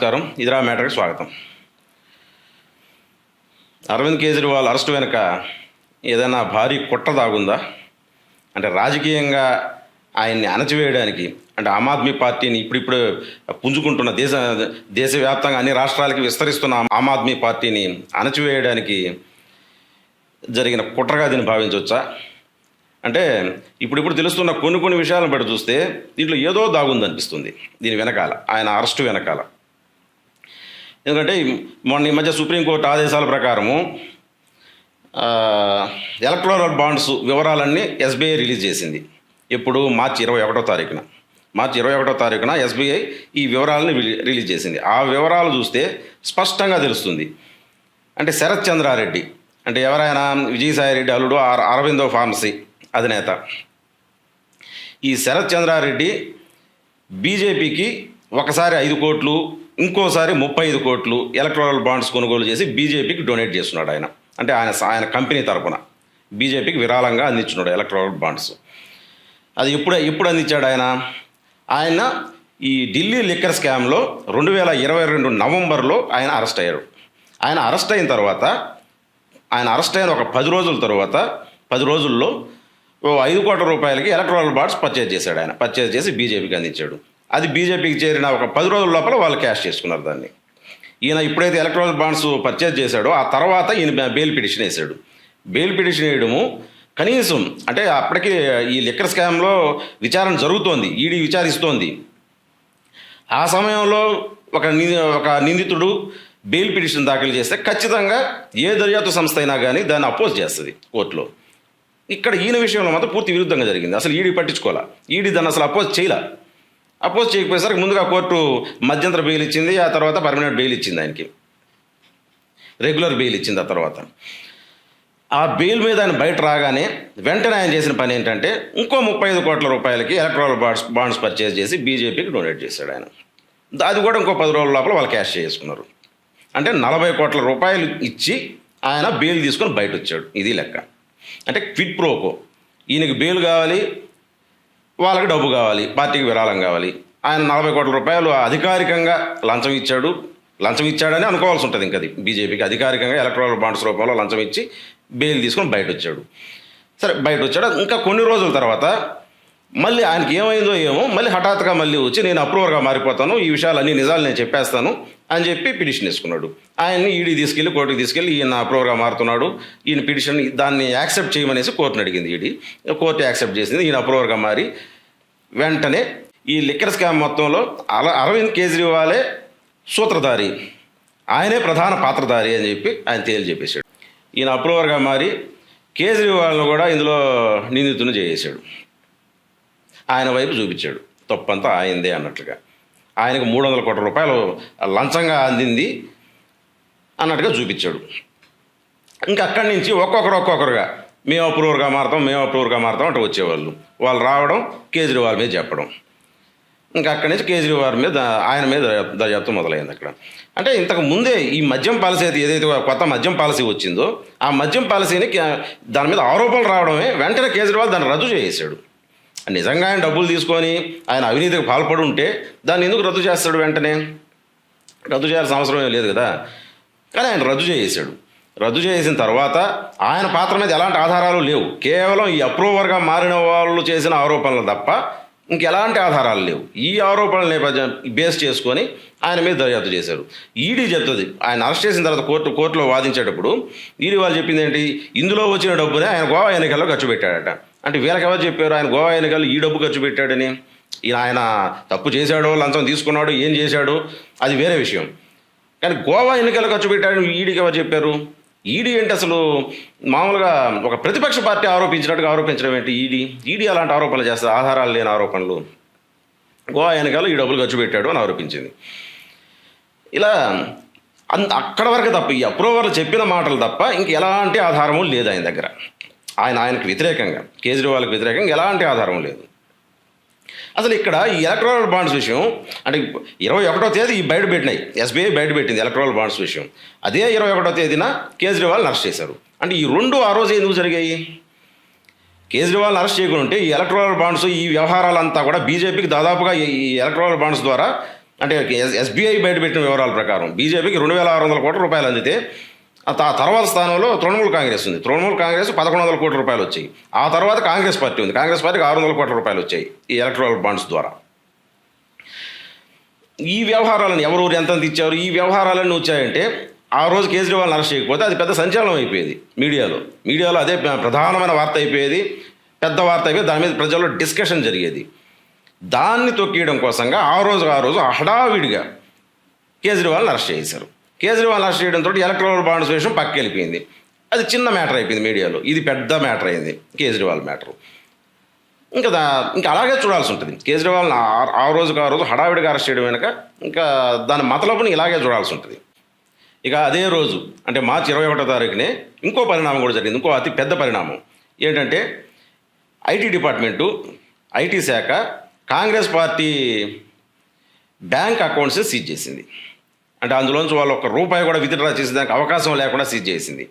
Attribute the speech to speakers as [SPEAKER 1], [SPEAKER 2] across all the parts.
[SPEAKER 1] నమస్కారం. ఇదిరా మ్యాటర్కి స్వాగతం. అరవింద్ కేజ్రీవాల్ అరెస్ట్ వెనుక ఏదైనా భారీ కుట్ర దాగుందా? అంటే రాజకీయంగా ఆయన్ని అణచివేయడానికి అంటే ఆమ్ ఆద్మీ పార్టీని ఇప్పుడిప్పుడు పుంజుకుంటున్న దేశ దేశవ్యాప్తంగా అన్ని రాష్ట్రాలకి విస్తరిస్తున్న ఆమ్ ఆద్మీ పార్టీని అణచివేయడానికి జరిగిన కుట్రగా దీన్ని భావించవచ్చా? అంటే ఇప్పుడిప్పుడు తెలుస్తున్న కొన్ని కొన్ని విషయాలను బట్టి చూస్తే దీంట్లో ఏదో దాగుందనిపిస్తుంది దీని వెనకాల ఆయన అరెస్టు వెనకాల. ఎందుకంటే మొన్న ఈ మధ్య సుప్రీంకోర్టు ఆదేశాల ప్రకారము ఎలక్ట్రానిక్ బాండ్స్ వివరాలన్నీ ఎస్బీఐ రిలీజ్ చేసింది. ఎప్పుడు మార్చి ఇరవై ఒకటో తారీఖున. మార్చి ఇరవై ఒకటో తారీఖున ఎస్బీఐ ఈ వివరాలని రిలీ- రిలీజ్ చేసింది. ఆ వివరాలు చూస్తే స్పష్టంగా తెలుస్తుంది. అంటే శరత్ చంద్రారెడ్డి అంటే ఎవరైనా విజయసాయి రెడ్డి అల్లుడు ఆర్ అరవిందో ఫార్మసీ అధినేత. ఈ శరత్ చంద్రారెడ్డి బీజేపీకి ఒకసారి ఐదు కోట్లు ఇంకోసారి ముప్పై ఐదు కోట్లు ఎలక్ట్రల్ బాండ్స్ కొనుగోలు చేసి బీజేపీకి డొనేట్ చేస్తున్నాడు ఆయన. అంటే ఆయన ఆయన కంపెనీ తరపున. బీజేపీకి విరాళంగా అందించున్నాడు ఎలక్ట్రానిక్ బాండ్స్ అది ఎప్పుడు ఎప్పుడు అందించాడు ఆయన? ఆయన ఈ ఢిల్లీ లిక్కర్ స్కామ్లో రెండు వేల ఇరవై రెండు నవంబర్లో ఆయన అరెస్ట్ అయ్యారు ఆయన అరెస్ట్ అయిన తర్వాత ఆయన అరెస్ట్ అయిన ఒక పది రోజుల తర్వాత పది రోజుల్లో ఓ ఐదు కోట్ల రూపాయలకి ఎలక్ట్రానిక్ బాండ్స్ పర్చేజ్ చేశాడు ఆయన. పర్చేజ్ చేసి బీజేపీకి అందించాడు. అది బీజేపీకి చేరిన ఒక పది రోజుల లోపల వాళ్ళు క్యాష్ చేసుకున్నారు దాన్ని. ఈయన ఎప్పుడైతే ఎలక్ట్రానిక్ బాండ్స్ పర్చేజ్ చేశాడో ఆ తర్వాత ఈయన బెయిల్ పిటిషన్ వేశాడు. బెయిల్ పిటిషన్ వేయడము కనీసం అంటే అప్పటికి ఈ లిక్కర్ స్కామ్లో విచారణ జరుగుతోంది ఈడీ విచారిస్తోంది. ఆ సమయంలో ఒక ఒక నిందితుడు బెయిల్ పిటిషన్ దాఖలు చేస్తే ఖచ్చితంగా ఏ దర్యాప్తు సంస్థ అయినా కానీ దాన్ని అపోజ్ చేస్తుంది కోర్టులో. ఇక్కడ ఈయన విషయంలో మాత్రం పూర్తి విరుద్ధంగా జరిగింది. అసలు ఈడీ పట్టించుకోవాలా? ఈడీ దాన్ని అసలు అపోజ్ చేయలే? అపోజ్ చేయకపోయేసరికి ముందుగా కోర్టు మధ్యంతర బెయిల్ ఇచ్చింది ఆ తర్వాత పర్మనెంట్ బెయిల్ ఇచ్చింది ఆయనకి. రెగ్యులర్ బెయిల్ ఇచ్చింది ఆ తర్వాత. ఆ బెయిల్ మీద ఆయన బయట రాగానే వెంటనే ఆయన చేసిన పని ఏంటంటే ఇంకో ముప్పై ఐదు కోట్ల రూపాయలకి ఎలక్ట్రానిక్ బాండ్స్ బాండ్స్ పర్చేజ్ చేసి బీజేపీకి డొనేట్ చేశాడు ఆయన. అది కూడా ఇంకో పది రోజుల లోపల వాళ్ళు క్యాష్ చేసుకున్నారు. అంటే నలభై కోట్ల రూపాయలు ఇచ్చి ఆయన బెయిల్ తీసుకొని బయట వచ్చాడు ఇది లెక్క. అంటే క్విట్ ప్రోకో. ఈయనకి బెయిల్ కావాలి వాళ్ళకి డబ్బు కావాలి పార్టీకి విరాళం కావాలి. ఆయన నలభై కోట్ల రూపాయలు అధికారికంగా లంచం ఇచ్చాడు. లంచం ఇచ్చాడని అనుకోవాల్సి ఉంటుంది ఇంకా అది. బీజేపీకి అధికారికంగా ఎలక్ట్రల్ బాండ్స్ రూపంలో లంచం ఇచ్చి బెయిల్ తీసుకొని బయట వచ్చాడు సరే బయట వచ్చాడు ఇంకా కొన్ని రోజుల తర్వాత మళ్ళీ ఆయనకి ఏమైందో ఏమో మళ్ళీ హఠాత్తుగా మళ్ళీ వచ్చి నేను అప్రూవర్గా మారిపోతాను ఈ విషయాలన్నీ నిజాలు నేను చెప్పేస్తాను అని చెప్పి పిటిషన్ వేసుకున్నాడు. ఆయన్ని ఈడీ తీసుకెళ్ళి కోర్టుకి తీసుకెళ్ళి ఈయన అప్రూవర్గా మారుతున్నాడు. ఈయన పిటిషన్ దాన్ని యాక్సెప్ట్ చేయమనేసి కోర్టుని అడిగింది ఈడీ. కోర్టు యాక్సెప్ట్ చేసింది ఈయన అప్రూవర్గా మారి వెంటనే ఈ లిక్కర్ స్కామ్ మొత్తంలో అల అరవింద్ కేజ్రీవాలే సూత్రధారి. ఆయనే ప్రధాన పాత్రధారి అని చెప్పి ఆయన తేల్చెప్పేశాడు ఈయన అప్రూవర్గా మారి కేజ్రీవాల్ను కూడా ఇందులో నిందితుని చేసేశాడు. ఆయన వైపు చూపించాడు. తప్పంతా ఆయనదే అన్నట్లుగా. ఆయనకు మూడు వందల కోట్ల రూపాయలు లంచంగా అందింది అన్నట్టుగా చూపించాడు. ఇంకా అక్కడి నుంచి ఒక్కొక్కరు ఒక్కొక్కరుగా మేము అప్రూవర్గా మారుతాం మేము అప్రూవర్గా మారుతాం అంటే వచ్చేవాళ్ళు. వాళ్ళు రావడం కేజ్రీవాల్ మీద చెప్పడం. ఇంకా అక్కడి నుంచి కేజ్రీవాల్ మీద ఆయన మీద దర్యాప్తు- మొదలైంది అక్కడ. అంటే ఇంతకు ముందే ఈ మద్యం పాలసీ అయితే ఏదైతే కొత్త మద్యం పాలసీ వచ్చిందో ఆ మద్యం పాలసీని దాని మీద ఆరోపణలు రావడమే వెంటనే కేజ్రీవాల్ దాన్ని రద్దు చేసేసాడు నిజంగా ఆయన డబ్బులు తీసుకొని ఆయన అవినీతికి పాల్పడి ఉంటే దాన్ని ఎందుకు రద్దు చేస్తాడు వెంటనే? రద్దు చేయాల్సిన అవసరం ఏం లేదు కదా. కానీ ఆయన రద్దు చేసేసాడు రద్దు చేసిన తర్వాత ఆయన పాత్ర మీద ఎలాంటి ఆధారాలు లేవు. కేవలం ఈ అప్రూవర్గా మారిన వాళ్ళు చేసిన ఆరోపణలు తప్ప ఇంకెలాంటి ఆధారాలు లేవు. ఈ ఆరోపణల నేపథ్యం బేస్ చేసుకొని ఆయన మీద దర్యాప్తు చేశారు. ఈడీ చెప్తుంది ఆయన అరెస్ట్ చేసిన తర్వాత కోర్టు కోర్టులో వాదించేటప్పుడు ఈడీ వాళ్ళు చెప్పింది ఏంటి? ఇందులో వచ్చిన డబ్బునే ఆయన గోవా ఎన్నికల్లో ఖర్చు పెట్టాడట. అంటే వీళ్ళకి ఎవరు చెప్పారు? ఆయన గోవా ఎన్నికల్లో ఈ డబ్బు ఖర్చు పెట్టాడని. ఈయన ఆయన తప్పు చేశాడో లంచం తీసుకున్నాడు ఏం చేశాడో? అది వేరే విషయం. కానీ గోవా ఎన్నికల్లో ఖర్చు పెట్టాడని ఈడీకి ఎవరు చెప్పారు? ఈడీ అంటే అసలు మామూలుగా ఒక ప్రతిపక్ష పార్టీ ఆరోపించినట్టుగా ఆరోపించడం ఏంటి? ఈడీ? ఈడీ అలాంటి ఆరోపణలు చేస్తారు. ఆధారాలు లేని ఆరోపణలు. గోవా వెనకాల ఈ డబ్బులు ఖర్చు పెట్టాడు అని ఆరోపించింది. ఇలా అంత అక్కడ వరకు తప్ప ఈ అప్రూవర్లు చెప్పిన మాటలు తప్ప ఇంక ఎలాంటి ఆధారము లేదు ఆయన దగ్గర. ఆయన ఆయనకు వ్యతిరేకంగా కేజ్రీవాల్కి వ్యతిరేకంగా ఎలాంటి ఆధారం లేదు. అసలు ఇక్కడ ఈ ఎలక్ట్రానిక్ బాండ్స్ విషయం అంటే ఇరవై ఒకటో తేదీ ఈ బయట పెట్టినాయి. ఎస్బీఐ బయట పెట్టింది ఎలక్ట్రానిక్ బాండ్స్ విషయం. అదే ఇరవై ఒకటో తేదీన కేజ్రీవాల్ అరెస్ట్ చేశారు. అంటే ఈ రెండు ఆ రోజు ఎందుకు జరిగాయి? కేజ్రీవాల్ అరెస్ట్ చేయకుండా ఉంటే ఈ ఎలక్ట్రానిక్ బాండ్స్ ఈ వ్యవహారాలంతా కూడా బీజేపీకి దాదాపుగా ఈ ఎలక్ట్రానిక్ బాండ్స్ ద్వారా అంటే ఎస్- ఎస్బీఐ బయటపెట్టిన వివరాల ప్రకారం బీజేపీకి రెండు వేల ఆరు వందల కోట్ల రూపాయలు అందితే ఆ తర్వాత స్థానంలో తృణమూల్ కాంగ్రెస్ ఉంది. తృణమూల్ కాంగ్రెస్ పదకొండు వందల కోట్ల రూపాయలు వచ్చాయి. ఆ తర్వాత కాంగ్రెస్ పార్టీ ఉంది. కాంగ్రెస్ పార్టీకి ఆరు వందల కోట్ల రూపాయలు వచ్చాయి ఈ ఎలక్ట్రల్ బాండ్స్ ద్వారా. ఈ వ్యవహారాలను ఎవరు ఎంత ఇచ్చారు? ఈ వ్యవహారాలన్నీ వచ్చాయంటే ఆ రోజు కేజ్రీవాల్ని అరెస్ట్ చేయకపోతే అది పెద్ద సంచలనం అయిపోయేది మీడియాలో. మీడియాలో అదే ప్ర- ప్రధానమైన వార్త అయిపోయేది. పెద్ద వార్త అయిపోయి దాని మీద ప్రజల్లో డిస్కషన్ జరిగేది. దాన్ని తొక్కియడం కోసంగా ఆ రోజు ఆ రోజు హడావిడిగా కేజ్రీవాల్ని అరెస్ట్ చేశారు. కేజ్రీవాల్ అరెస్ట్ చేయడంతో ఎలక్ట్రల్ బాండ్స్ విషయం పక్కకి వెళ్ళిపోయింది అది చిన్న మ్యాటర్ అయిపోయింది మీడియాలో. ఇది పెద్ద మ్యాటర్ అయింది కేజ్రీవాల్ మ్యాటర్. ఇంకా దా ఇంకా అలాగే చూడాల్సి ఉంటుంది. కేజ్రీవాల్ ఆ- ఆ రోజుకి ఆ రోజు హడావిడిగా అరెస్ట్ చేయడం వెనుక ఇంకా దాని మతలపుని ఇలాగే చూడాల్సి ఉంటుంది. ఇక అదే రోజు అంటే మార్చి ఇరవై ఒకటో తారీఖునే ఇంకో పరిణామం కూడా జరిగింది. ఇంకో అతి పెద్ద పరిణామం. ఏంటంటే ఐటీ డిపార్ట్మెంటు ఐటీ శాఖ Congress party bank accounts seize చేసింది. అంటే అందులోంచి వాళ్ళు ఒక రూపాయి కూడా విత్డ్రా చేసేదానికి అవకాశం లేకుండా సీజ్ చేసింది.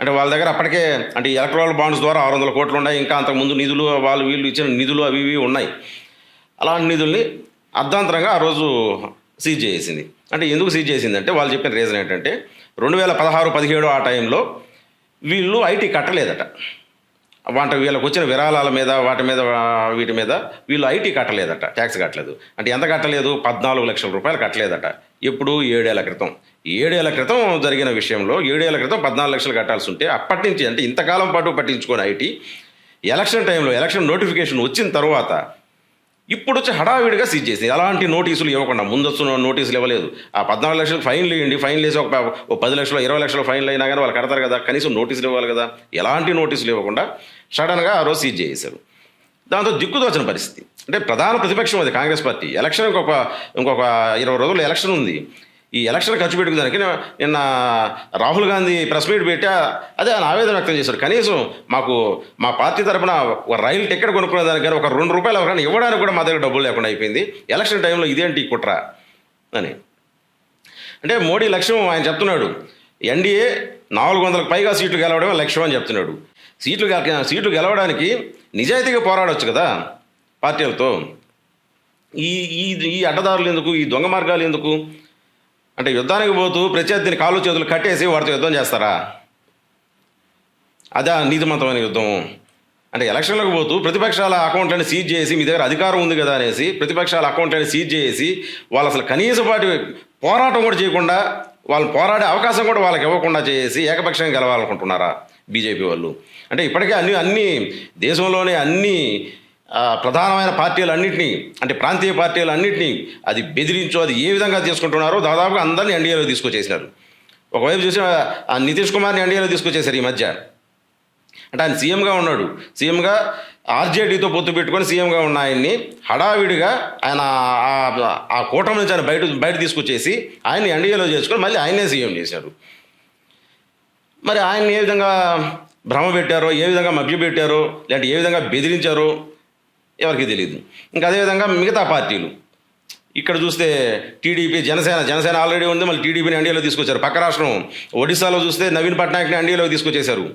[SPEAKER 1] అంటే వాళ్ళ దగ్గర అప్పటికే అంటే ఎలక్ట్రల్ బాండ్స్ ద్వారా ఆరు వందల కోట్లు ఉన్నాయి. ఇంకా అంతకుముందు నిధులు వాళ్ళు వీళ్ళు ఇచ్చిన నిధులు అవి ఇవి ఉన్నాయి. అలాంటి నిధుల్ని అర్ధాంతరంగా ఆ రోజు సీజ్ చేసింది. అంటే ఎందుకు సీజ్ చేసింది అంటే వాళ్ళు చెప్పిన రీజన్ ఏంటంటే రెండు వేల పదహారు పదిహేడు ఆ టైంలో వీళ్ళు ఐటీ కట్టలేదట. వాటి వీళ్ళకి వచ్చిన విరాళాల మీద వాటి మీద వీటి మీద వీళ్ళు ఐటీ కట్టలేదట. ట్యాక్స్ కట్టలేదు. అంటే ఎంత కట్టలేదు? పద్నాలుగు లక్షల రూపాయలు కట్టలేదట. ఇప్పుడు ఏడేళ్ళ క్రితం. ఏడేళ్ళ క్రితం జరిగిన విషయంలో ఏడేళ్ళ క్రితం పద్నాలుగు లక్షలు కట్టాల్సి ఉంటే అప్పటి నుంచి అంటే ఇంతకాలం పాటు పట్టించుకొని ఐటీ ఎలక్షన్ టైంలో ఎలక్షన్ నోటిఫికేషన్ వచ్చిన తర్వాత ఇప్పుడు వచ్చి హడావిడిగా సీజ్ చేసింది. ఎలాంటి నోటీసులు ఇవ్వకుండా ముందస్తు నోటీసులు ఇవ్వలేదు. ఆ పద్నాలుగు లక్షలు ఫైన్లు ఇవ్వండి ఫైన్లు వేసి ఒక పది లక్షలు ఇరవై లక్షల ఫైన్లు అయినా కానీ వాళ్ళు కడతారు కదా కనీసం నోటీసులు ఇవ్వాలి కదా ఎలాంటి నోటీసులు ఇవ్వకుండా సడన్గా ఆ రోజు సీజ్ చేసేశారు. దాంతో దిక్కుదోచిన పరిస్థితి. అంటే ప్రధాన ప్రతిపక్షం అది కాంగ్రెస్ పార్టీ. ఎలక్షన్ ఇంకొక ఇంకొక ఇరవై రోజుల్లో ఎలక్షన్ ఉంది. ఈ ఎలక్షన్ ఖర్చు పెట్టుకునేదానికి నిన్న- నిన్న రాహుల్ గాంధీ ప్రెస్ మీట్ పెట్టా అదే ఆయన ఆవేదన వ్యక్తం చేశారు. కనీసం మాకు మా పార్టీ తరఫున ఒక రైలు టికెట్ కొనుక్కునే దానికి కానీ ఒక రెండు రూపాయలు ఎవరైనా ఇవ్వడానికి కూడా మా దగ్గర డబ్బులు లేకుండా అయిపోయింది. ఎలక్షన్ టైంలో ఇదేంటి కుట్ర అని. అంటే మోడీ లక్ష్యం ఆయన చెప్తున్నాడు. ఎన్డీఏ నాలుగు వందలకు పైగా సీట్లు గెలవడమే లక్ష్యం అని చెప్తున్నాడు. సీట్లు గెల- సీట్లు గెలవడానికి నిజాయితీగా పోరాడవచ్చు కదా. పార్టీలతో ఈ ఈ ఈ అడ్డదారులు ఎందుకు? ఈ దొంగ మార్గాలు ఎందుకు? అంటే యుద్ధానికి పోతూ ప్రత్యర్థిని కాళ్ళు చేతులు కట్టేసి వాడితో యుద్ధం చేస్తారా? అదే నీతిమంతమైన యుద్ధం. అంటే ఎలక్షన్లకు పోతూ ప్రతిపక్షాల అకౌంట్లను సీజ్ చేసి మీ దగ్గర అధికారం ఉంది కదా అనేసి ప్రతిపక్షాల అకౌంట్లను సీజ్ చేసి వాళ్ళు అసలు కనీసపాటి పోరాటం కూడా చేయకుండా వాళ్ళు పోరాడే అవకాశం కూడా వాళ్ళకి ఇవ్వకుండా చేసి ఏకపక్షంగా గెలవాలనుకుంటున్నారా బీజేపీ వాళ్ళు? అంటే ఇప్పటికే అన్ని అన్ని దేశంలోనే అన్ని ప్రధానమైన పార్టీలు అన్నింటినీ అంటే ప్రాంతీయ పార్టీలు అన్నింటినీ అది బెదిరించో అది ఏ విధంగా తీసుకుంటున్నారో దాదాపుగా అందరినీ ఎన్డీఏలో తీసుకొచ్చేసినారు. ఒకవైపు చూసిన నితీష్ కుమార్ని ఎన్డీఏలో తీసుకొచ్చేసారు ఈ మధ్య. అంటే ఆయన సీఎంగా ఉన్నాడు. సీఎంగా ఆర్జేడీతో పొత్తు పెట్టుకొని సీఎంగా ఉన్న ఆయన్ని హడావిడిగా ఆయన ఆ- ఆ కూటమి నుంచి ఆయన బయట బయట తీసుకొచ్చేసి ఆయన్ని ఎన్డీఏలో చేసుకొని మళ్ళీ ఆయనే సీఎం చేశారు. మరి ఆయన్ని ఏ విధంగా భ్రమ పెట్టారో ఏ విధంగా మభ్యపెట్టారో లేదంటే ఏ విధంగా బెదిరించారో ఎవరికి తెలియదు ఇంకా అదేవిధంగా మిగతా పార్టీలు. ఇక్కడ చూస్తే టీడీపీ జనసేన జనసేన ఆల్రెడీ ఉంది మళ్ళీ టీడీపీని ఎన్డీఏలో తీసుకొచ్చారు. పక్క రాష్ట్రం ఒడిశాలో చూస్తే నవీన్ పట్నాయక్ని ఎన్డీఏలోకి తీసుకొచ్చేశారు.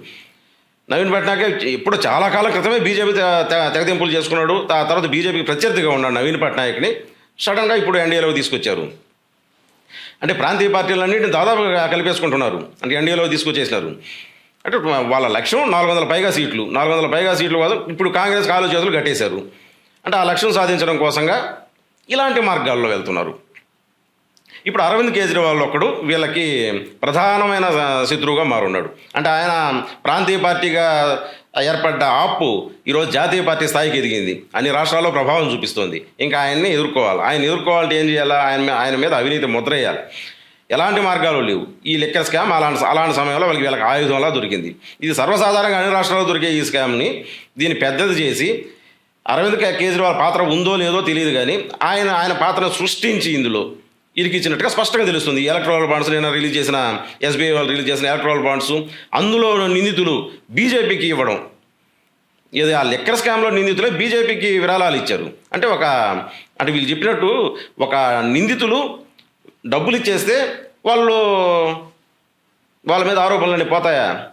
[SPEAKER 1] నవీన్ పట్నాయక్ ఇప్పుడు చాలా కాలం క్రితమే బీజేపీ తెగతింపులు చేసుకున్నాడు. ఆ తర్వాత బీజేపీకి ప్రత్యర్థిగా ఉన్నాడు నవీన్ పట్నాయక్ని. సడన్గా ఇప్పుడు ఎన్డీఏలోకి తీసుకొచ్చారు. అంటే ప్రాంతీయ పార్టీలన్నింటిని దాదాపుగా కలిపేసుకుంటున్నారు. అంటే ఎన్డీఏలో తీసుకొచ్చేసినారు. అంటే వాళ్ళ లక్ష్యం నాలుగు వందల పైగా సీట్లు. నాలుగు వందల పైగా సీట్లు కాదు ఇప్పుడు కాంగ్రెస్ కాలు చేతులు కట్టేశారు. అంటే ఆ లక్ష్యం సాధించడం కోసంగా ఇలాంటి మార్గాల్లో వెళ్తున్నారు. ఇప్పుడు అరవింద్ కేజ్రీవాల్ ఒకడు వీళ్ళకి ప్రధానమైన శత్రువుగా మారున్నాడు. అంటే ఆయన ప్రాంతీయ పార్టీగా ఏర్పడ్డ ఆపు ఈరోజు జాతీయ పార్టీ స్థాయికి ఎదిగింది. అన్ని రాష్ట్రాల్లో ప్రభావం చూపిస్తోంది. ఇంకా ఆయన్ని ఎదుర్కోవాలి. ఆయన ఎదుర్కోవాలంటే ఏం చేయాలి? ఆయన ఆయన మీద అవినీతి ముద్రేయాలి ఎలాంటి మార్గాలు లేవు. ఈ లెక్క స్కామ్ అలాంటి అలాంటి సమయంలో వాళ్ళకి వీళ్ళకి ఆయుధంలా దొరికింది. ఇది సర్వసాధారణంగా అన్ని రాష్ట్రాల్లో దొరికే ఈ స్కామ్ని దీన్ని పెద్దది చేసి అరవింద్ కేజ్రీవాల్ పాత్ర ఉందో లేదో తెలియదు కానీ ఆయన ఆయన పాత్రను సృష్టించి ఇందులో ఇరికిచ్చినట్టుగా స్పష్టంగా తెలుస్తుంది. ఈ బాండ్స్ నేను రిలీజ్ చేసిన ఎస్బీఐ వాళ్ళు రిలీజ్ చేసిన ఎలక్ట్రల్ బాండ్స్ అందులో నిందితులు బీజేపీకి ఇవ్వడం. ఏది ఆ లెక్కర్ స్కామ్లో నిందితులే బీజేపీకి విరాళాలు ఇచ్చారు. అంటే ఒక అంటే వీళ్ళు చెప్పినట్టు ఒక నిందితులు డబ్బులు ఇచ్చేస్తే వాళ్ళు వాళ్ళ మీద ఆరోపణలన్నీ పోతాయా?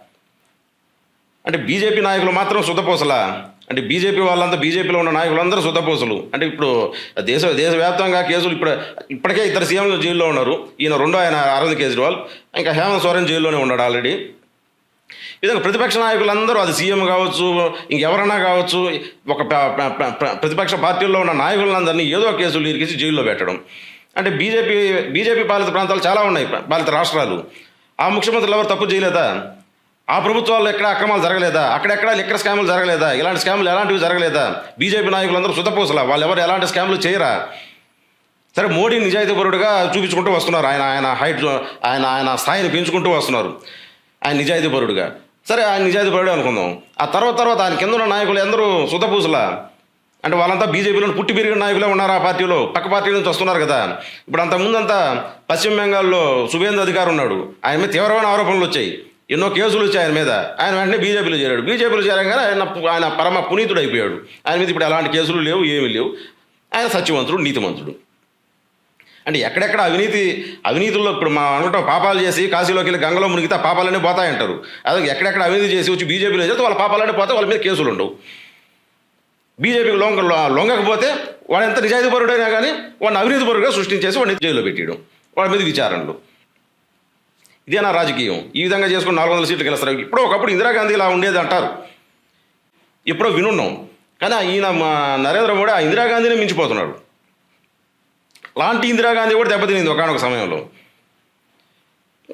[SPEAKER 1] అంటే బీజేపీ నాయకులు మాత్రం శుద్ధపూసలా? అంటే బీజేపీ వాళ్ళంతా బీజేపీలో ఉన్న నాయకులందరూ శుద్ధపూసలు. అంటే ఇప్పుడు దేశ దేశవ్యాప్తంగా కేసులు ఇప్పుడు ఇప్పటికే ఇద్దరు సీఎంలు జైల్లో ఉన్నారు. ఈయన రెండో ఆయన అరవింద్ కేజ్రీవాల్. ఇంకా హేమంత్ సోరెన్ జైల్లోనే ఉన్నాడు ఆల్రెడీ. ఈ విధంగా ప్రతిపక్ష నాయకులందరూ అది సీఎం కావచ్చు ఇంకెవరైనా కావచ్చు ఒక ప్రతిపక్ష పార్టీల్లో ఉన్న నాయకులందరినీ ఏదో ఒక కేసులు ఇరికించి జైల్లో పెట్టడం. అంటే బీజేపీ బీజేపీ పాలిత ప్రాంతాలు చాలా ఉన్నాయి పాలిత రాష్ట్రాలు. ఆ ముఖ్యమంత్రులు ఎవరు తప్పు చేయలేదా? ఆ ప్రభుత్వాల్లో ఎక్కడ అక్రమాలు జరగలేదా? అక్కడెక్కడ లిక్కర్ స్కాములు జరగలేదా? ఇలాంటి స్కాములు ఎలాంటివి జరగలేదా? బీజేపీ నాయకులందరూ సుతపూసలా వాళ్ళు ఎవరు ఎలాంటి స్కాములు చేయరా? సరే మోడీ నిజాయితీపరుడుగా చూపించుకుంటూ వస్తున్నారు. ఆయన ఆయన హైట్ ఆయన ఆయన స్థాయిని పెంచుకుంటూ వస్తున్నారు. ఆయన నిజాయితీపరుడుగా. సరే ఆయన నిజాయితీపరుడు అనుకుందాం. ఆ తర్వాత తర్వాత ఆయన కింద ఉన్న నాయకులు అందరూ సుతపూసలా అంటే వాళ్ళంతా బీజేపీలో పుట్టి పెరిగిన నాయకులే ఉన్నారు ఆ పార్టీలో? పక్క పార్టీ నుంచి వస్తున్నారు కదా. ఇప్పుడు అంత ముందంతా పశ్చిమ బెంగాల్లో శుభేంద్ర అధికారి ఉన్నాడు. ఆయన మీద తీవ్రమైన ఆరోపణలు వచ్చాయి. ఎన్నో కేసులు వచ్చాయి ఆయన మీద. ఆయన వెంటనే బీజేపీలో చేరాడు. బీజేపీలో చేరగానే ఆయన ఆయన పరమ పునీతుడు అయిపోయాడు. ఆయన మీద ఇప్పుడు అలాంటి కేసులు లేవు ఏమీ లేవు. ఆయన సత్యవంతుడు నీతిమంతుడు. అంటే ఎక్కడెక్కడ అవినీతి అవినీతుల్లో ఇప్పుడు మా అనుకుంటాం పాపాలు చేసి కాశీలోకి వెళ్ళి గంగలో మునిగితే ఆ పాపాలన్నీ పోతాయంటారు. అదే ఎక్కడెక్కడ అవినీతి చేసి వచ్చి బీజేపీలో చేస్తే వాళ్ళ పాపాలన్నీ పోతే వాళ్ళ మీద కేసులు ఉండవు. బీజేపీకి లొంగ లొంగకపోతే వాడు ఎంత నిజాయితీపరుడైనా కానీ వాడిని అవినీతిపరుడుగా సృష్టించేసి వాడిని జైల్లో పెట్టేయడం. వాడి మీద విచారణలు. ఇదేనా రాజకీయం. ఈ విధంగా చేసుకుని నాలుగు వందల సీట్లు గెలుస్తారు. ఇప్పుడు ఒకప్పుడు ఇందిరాగాంధీ ఇలా ఉండేది అంటారు. ఎప్పుడో వినున్నాం. కానీ ఈయన మా నరేంద్ర మోడీ ఆ ఇందిరాగాంధీనే మించిపోతున్నాడు. లాంటి ఇందిరాగాంధీ కూడా దెబ్బతినింది ఒకనొక సమయంలో.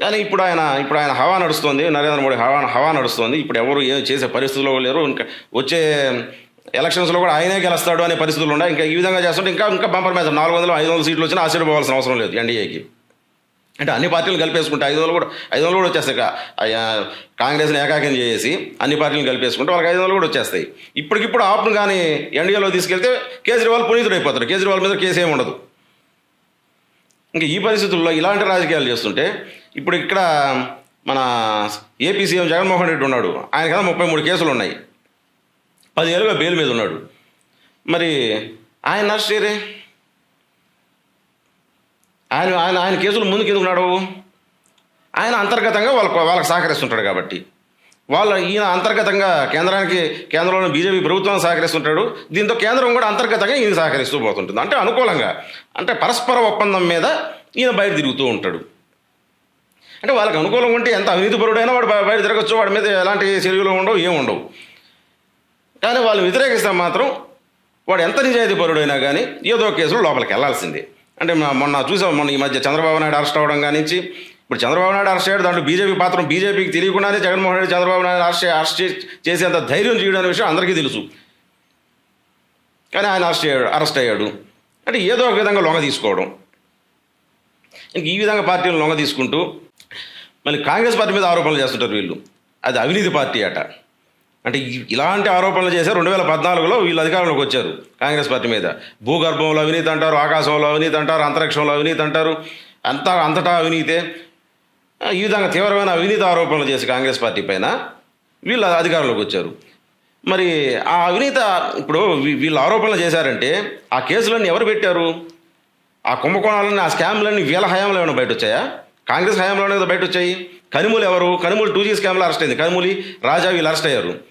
[SPEAKER 1] కానీ ఇప్పుడు ఆయన ఇప్పుడు ఆయన హవా నడుస్తుంది. నరేంద్ర మోడీ హవా హవా నడుస్తుంది. ఇప్పుడు ఎవరు ఏం చేసే పరిస్థితుల్లో లేరు. ఇంకా వచ్చే ఎలక్షన్స్లో కూడా ఆయనే గెలుస్తాడు అనే పరిస్థితులు ఉన్నాయి. ఇంకా ఈ విధంగా చేస్తుంటే ఇంకా ఇంకా బంపర్ మీద నాలుగు వందలు ఐదు వందల సీట్లు వచ్చినా ఆశ్చర్యపోవాల్సిన అవసరం లేదు ఎన్డీఏకి అంటే అన్ని పార్టీలు కలిపేసుకుంటే ఐదు వందలు కూడా ఐదు వందలు కూడా వచ్చేస్తాయి కా- కాంగ్రెస్ని ఏకాకిం చేసి అన్ని పార్టీలు కలిపేసుకుంటే వాళ్ళకి ఐదు వందలు కూడా వచ్చేస్తాయి. ఇప్పటికిప్పుడు ఆప్ను కానీ ఎన్డీఏలో తీసుకెళ్తే కేజ్రీవాల్ పునీతుడు అయిపోతారు కేజ్రీవాల్ మీద కేసు ఏమి ఉండదు. ఇంకా ఈ పరిస్థితుల్లో ఇలాంటి రాజకీయాలు చేస్తుంటే ఇప్పుడు ఇక్కడ మన ఏపీ సీఎం జగన్మోహన్ రెడ్డి ఉన్నాడు. ఆయన కదా ముప్పై మూడు కేసులు ఉన్నాయి. పదివేలుగా బెయిల్ మీద ఉన్నాడు. మరి ఆయన అరెస్ట్ చేయరే ఆయన ఆయన ఆయన కేసులు ముందుకు ఎందుకు నడవు? ఆయన అంతర్గతంగా వాళ్ళకు వాళ్ళకి సహకరిస్తుంటాడు కాబట్టి. వాళ్ళ ఈయన అంతర్గతంగా కేంద్రానికి కేంద్రంలో బీజేపీ ప్రభుత్వం సహకరిస్తుంటాడు. దీంతో కేంద్రం కూడా అంతర్గతంగా ఈయన సహకరిస్తూ పోతుంటుంది. అంటే అనుకూలంగా. అంటే పరస్పర ఒప్పందం మీద ఈయన బయట తిరుగుతూ ఉంటాడు. అంటే వాళ్ళకి అనుకూలంగా ఉంటే ఎంత అవినీతిపరుడైనా వాడు బయట తిరగచ్చు. వాడి మీద ఎలాంటి చర్యలు ఉండవు ఏమి ఉండవు. కానీ వాళ్ళు వ్యతిరేకిస్తే మాత్రం వాడు ఎంత నిజాయితీపరుడైనా కానీ ఏదో ఒక కేసులో లోపలికి వెళ్ళాల్సిందే అంటే మా- మొన్న చూసాం మొన్న ఈ మధ్య చంద్రబాబు నాయుడు అరెస్ట్ అవ్వడం కానించి ఇప్పుడు చంద్రబాబు నాయుడు అరెస్ట్ అయ్యాడు దాంట్లో బీజేపీ పాత్ర బీజేపీకి తెలియకుండానే జగన్మోహన్ రెడ్డి చంద్రబాబు నాయుడు అరెస్ట్ అరెస్ట్ చేసేంత ధైర్యం చేయడం విషయం అందరికీ తెలుసు. కానీ ఆయన అరెస్ట్ అయ్యాడు అరెస్ట్ అయ్యాడు. అంటే ఏదో ఒక విధంగా లొంగ తీసుకోవడం. ఇంక ఈ విధంగా పార్టీలు లొంగ తీసుకుంటూ మళ్ళీ కాంగ్రెస్ పార్టీ మీద ఆరోపణలు చేస్తుంటారు వీళ్ళు. అది అవినీతి పార్టీ అట. అంటే ఇలాంటి ఆరోపణలు చేశారు రెండు వేల పద్నాలుగులో వీళ్ళు అధికారంలోకి వచ్చారు కాంగ్రెస్ పార్టీ మీద. భూగర్భంలో అవినీతి అంటారు ఆకాశంలో అవినీతి అంటారు అంతరిక్షంలో అవినీతి అంటారు. అంతా అంతటా అవినీతే. ఈ విధంగా తీవ్రమైన అవినీతి ఆరోపణలు చేసి కాంగ్రెస్ పార్టీ పైన వీళ్ళు అధికారంలోకి వచ్చారు. మరి ఆ అవినీతి ఇప్పుడు వీళ్ళు ఆరోపణలు చేశారంటే ఆ కేసులన్నీ ఎవరు పెట్టారు? ఆ కుంభకోణాలన్నీ ఆ స్కామ్లన్నీ వీళ్ళ హయాంలో ఏమైనా బయట వచ్చాయా కాంగ్రెస్ హయాంలోనే బయట వచ్చాయి కనిమూలు ఎవరు? కనిమూలు టూ జీ స్కామ్లో అరెస్ట్ అయింది. కనిమూలి రాజా వీళ్ళు అరెస్ట్ అయ్యారు.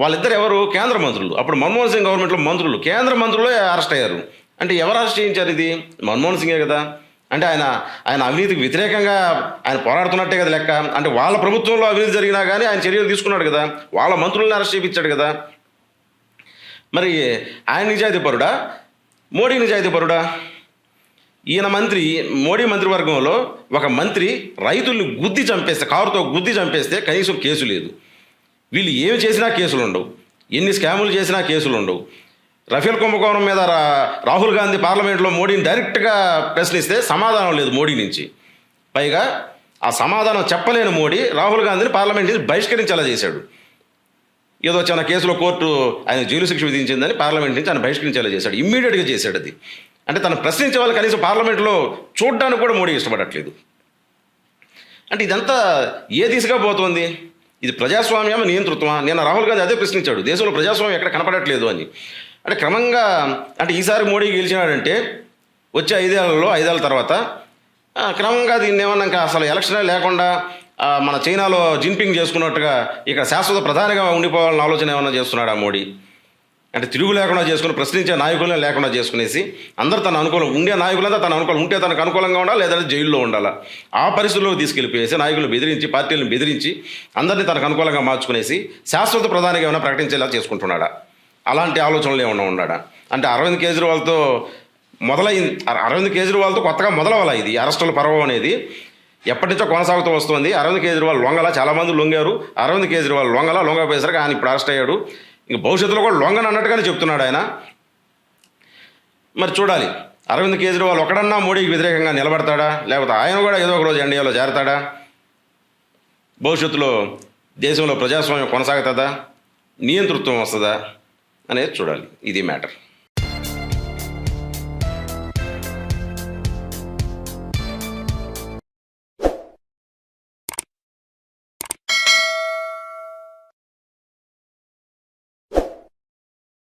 [SPEAKER 1] వాళ్ళిద్దరు ఎవరు? కేంద్ర మంత్రులు. అప్పుడు మన్మోహన్ సింగ్ గవర్నమెంట్లో మంత్రులు. కేంద్ర మంత్రులే అరెస్ట్ అయ్యారు. అంటే ఎవరు అరెస్ట్ చేయించారు ఇది? మన్మోహన్ సింగే కదా. అంటే ఆయన ఆయన అవినీతికి వ్యతిరేకంగా ఆయన పోరాడుతున్నట్టే కదా లెక్క. అంటే వాళ్ళ ప్రభుత్వంలో అవినీతి జరిగినా కానీ ఆయన చర్యలు తీసుకున్నాడు కదా. వాళ్ళ మంత్రులను అరెస్ట్ చేయించాడు కదా. మరి ఆయన నిజాయితీపరుడా? మోడీ నిజాయితీపరుడా? ఈయన మంత్రి మోడీ మంత్రివర్గంలో ఒక మంత్రి రైతుల్ని గుద్ది చంపేస్తే కారుతో గుద్ది చంపేస్తే కనీసం కేసు లేదు. వీళ్ళు ఏమి చేసినా కేసులు ఉండవు. ఎన్ని స్కాములు చేసినా కేసులు ఉండవు. రఫేల్ కుంభకోణం మీద రా రాహుల్ గాంధీ పార్లమెంట్లో మోడీని డైరెక్ట్గా ప్రశ్నిస్తే సమాధానం లేదు మోడీ నుంచి. పైగా ఆ సమాధానం చెప్పలేని మోడీ రాహుల్ గాంధీని పార్లమెంట్ నుంచి బహిష్కరించేలా చేశాడు. ఏదో చిన్న కేసులో కోర్టు ఆయన జైలు శిక్ష విధించిందని పార్లమెంట్ నుంచి ఆయన బహిష్కరించేలా చేశాడు. ఇమ్మీడియట్గా చేశాడు అది. అంటే తను ప్రశ్నించే వాళ్ళు కనీసం పార్లమెంట్లో చూడడానికి కూడా మోడీ ఇష్టపడట్లేదు. అంటే ఇదంతా ఏ దిశగా పోతుంది? ఇది ప్రజాస్వామ్యం నియంతృత్వమా? నేను రాహుల్ గాంధీ అదే ప్రశ్నించాడు. దేశంలో ప్రజాస్వామ్యం ఎక్కడ కనపడట్లేదు అని. అంటే క్రమంగా అంటే ఈసారి మోడీ గెలిచినాడంటే వచ్చే ఐదేళ్ళలో ఐదేళ్ళ తర్వాత క్రమంగా దీన్ని ఏమన్నా అసలు ఎలక్షనే లేకుండా మన చైనాలో జిన్పింగ్ చేసుకున్నట్టుగా ఇక్కడ శాశ్వత ప్రధానిగా ఉండిపోవాలని ఆలోచన ఏమన్నా చేస్తున్నాడా మోడీ? అంటే తిరుగు లేకుండా చేసుకుని ప్రశ్నించే నాయకులనే లేకుండా చేసుకునేసి అందరు తన అనుకూలం ఉండే నాయకులంతా తన అనుకూలం ఉంటే తనకు అనుకూలంగా ఉండాలి లేదంటే జైల్లో ఉండాలా? ఆ పరిస్థితుల్లో తీసుకెళ్ళిపోయేసి నాయకులు బెదిరించి పార్టీలను బెదిరించి అందరినీ తనకు అనుకూలంగా మార్చుకునేసి శాశ్వత ప్రధానిగా ఏమైనా ప్రకటించేలా చేసుకుంటున్నాడా? అలాంటి ఆలోచనలు ఏమైనా ఉన్నాడా? అంటే అరవింద్ కేజ్రీవాల్తో మొదలైంది అర- అరవింద్ కేజ్రీవాల్తో కొత్తగా మొదలవాలా ఇది? అరెస్టుల పర్వం అనేది ఎప్పటి నుంచో కొనసాగుతూ వస్తుంది. అరవింద్ కేజ్రీవాల్ లొంగల చాలామంది లొంగారు. అరవింద్ కేజ్రీవాల్ లొంగల లొంగపోయేసరికి ఆయన ఇప్పుడు అరెస్ట్ అయ్యాడు. ఇంక భవిష్యత్తులో కూడా లొంగని అన్నట్టుగానే చెప్తున్నాడు ఆయన. మరి చూడాలి అరవింద్ కేజ్రీవాల్ ఒకడన్నా మోడీకి వ్యతిరేకంగా నిలబడతాడా? లేకపోతే ఆయన కూడా ఏదో ఒక రోజు ఎన్డీఏలో చేరతాడా? భవిష్యత్తులో దేశంలో ప్రజాస్వామ్యం కొనసాగుతుందా? నియంతృత్వం వస్తుందా? అనేది చూడాలి. ఇది మ్యాటర్.